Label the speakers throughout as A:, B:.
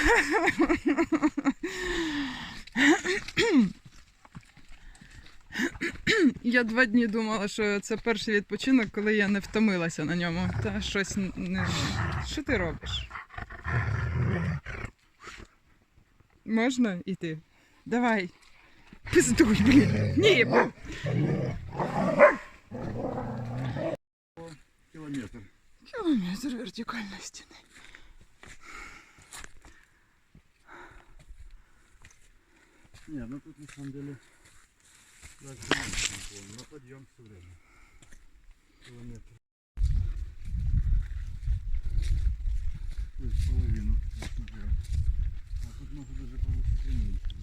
A: Я два дні думала, що це перший відпочинок, коли я не втомилася на ньому. Та щось не. Що ти робиш? Можна йти? Давай. Пиздуй, блін. Ні.
B: Кілометр.
A: Кілометр вертикальної стіни.
B: Не, ну тут на самом деле так же меньше, по-моему. на подъем все время. Километр. То есть половину, честно говоря. А тут может даже по высоте меньше.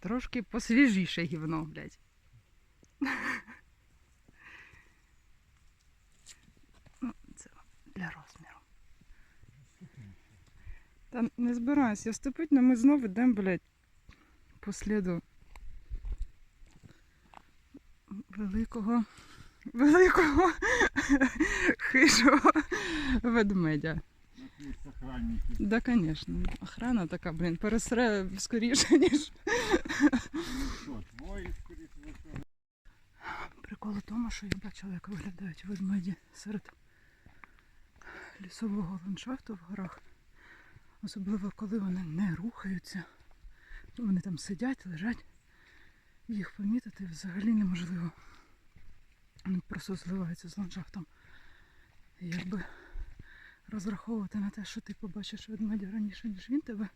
A: Трошки посвіжіше гівно, блядь. Для розміру. Та не збираюсь я вступити, але ми знову йдемо, блядь, по сліду великого, великого хижого ведмедя. Да, конечно. Охрана така, блін, пересре скоріше, ніж. Прикол у тому, що я бачила, як виглядають ведмеді серед лісового ландшафту в горах. Особливо, коли вони не рухаються. Вони там сидять, лежать. Їх помітити взагалі неможливо. Вони просто зливаються з ландшафтом. І якби розраховувати на те, що ти побачиш ведмедя раніше, ніж він тебе.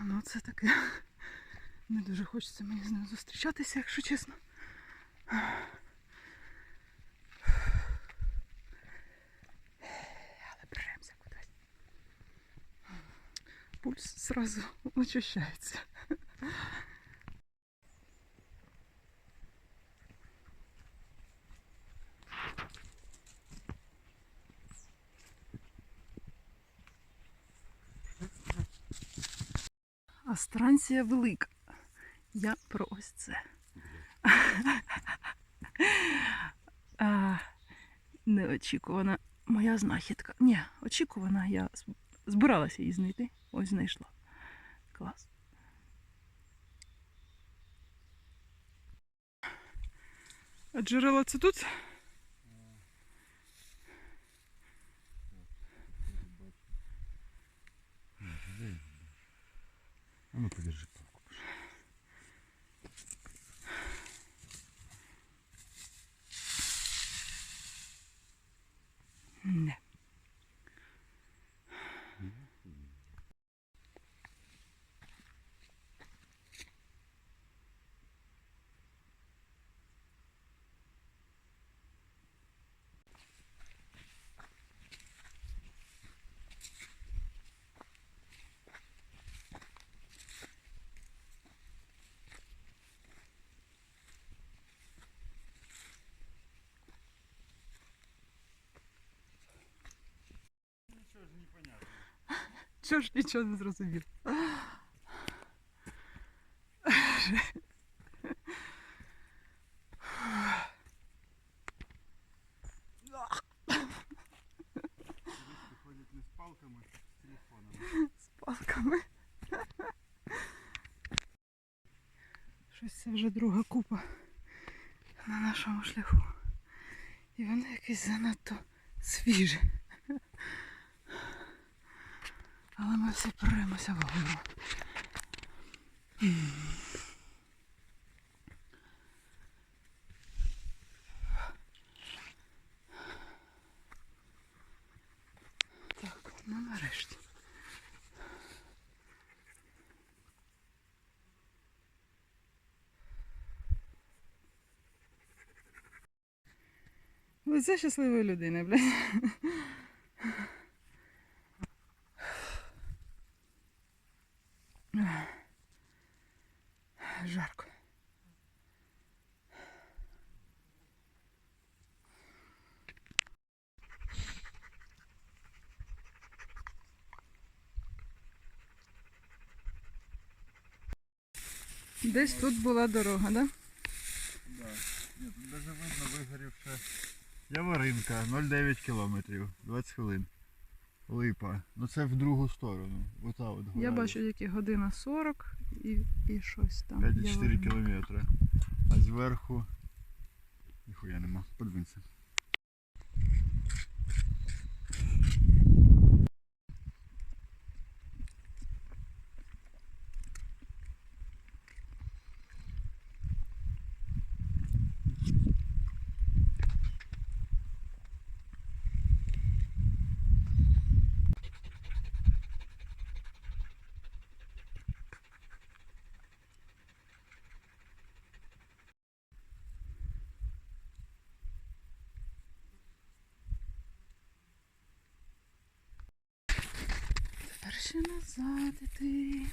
A: Ну, це таке. Не дуже хочеться мені з ним зустрічатися, якщо чесно. Пульс сразу учащається. А станція велика. Я про ось це. Неочікувана моя знахідка. Ні, очікувана, я збиралася її знайти. Ось знайшла. Клас. А джерело це тут? Чого ж нічого не зрозумів?
B: Приходит не с палками, а с телефоном.
A: З палками. Щось це вже друга купа на нашому шляху. І воно якесь занадто свіже. Але ми всі премося вгору. Так, ну нарешті. Лице щасливої людини, блядь. Жарко. Десь тут була дорога, да?
B: Да. Тут навіть видно вигорівше. Яворинка, 0,9 кілометрів, 20 хвилин. Липа. Ну це в другу сторону. Ота от гора.
A: Я бачу, які година 40 і, і щось там.
B: 5,4
A: Яворина.
B: кілометри. А зверху. Ніхуя нема. Подивимося.
A: Ще назад іти.